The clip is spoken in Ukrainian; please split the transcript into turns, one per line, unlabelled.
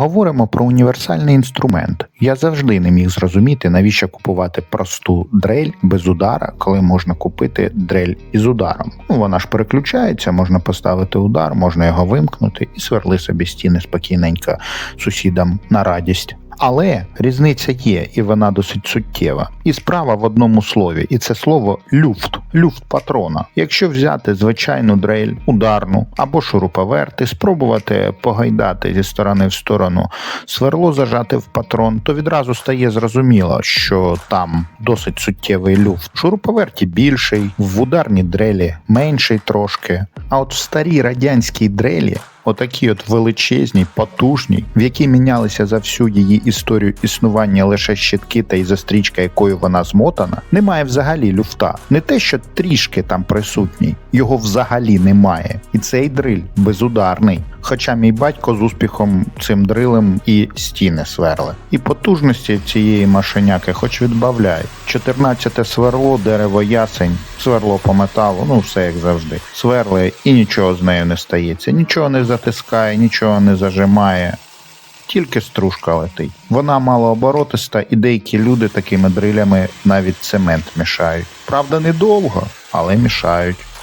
Поговоримо про універсальний інструмент. Я завжди не міг зрозуміти, навіщо купувати просту дрель без удара, коли можна купити дрель із ударом. Ну, вона ж переключається, можна поставити удар, можна його вимкнути і сверли собі стіни спокійненько сусідам на радість. Але різниця є, і вона досить суттєва. І справа в одному слові, і це слово люфт, люфт патрона. Якщо взяти звичайну дрель, ударну або шуруповерт і спробувати погайдати зі сторони в сторону сверло зажати в патрон, то відразу стає зрозуміло, що там досить суттєвий люфт. Шуруповерті більший, в ударній дрелі менший трошки. А от в старій радянській дрелі Отакі от величезні, потужні, в які мінялися за всю її історію існування лише щитки та й застрічка, якою вона змотана, немає взагалі люфта. Не те, що трішки там присутній, його взагалі немає. І цей дриль безударний. Хоча мій батько з успіхом цим дрилем і стіни сверли. І потужності цієї машиняки хоч відбавляй. 14 сверло, дерево ясень, сверло по металу, ну все як завжди. Сверли і нічого з нею не стається, нічого не затискає, нічого не зажимає. Тільки стружка летить. Вона малооборотиста, і деякі люди такими дрилями навіть цемент мішають. Правда, недовго, але мішають.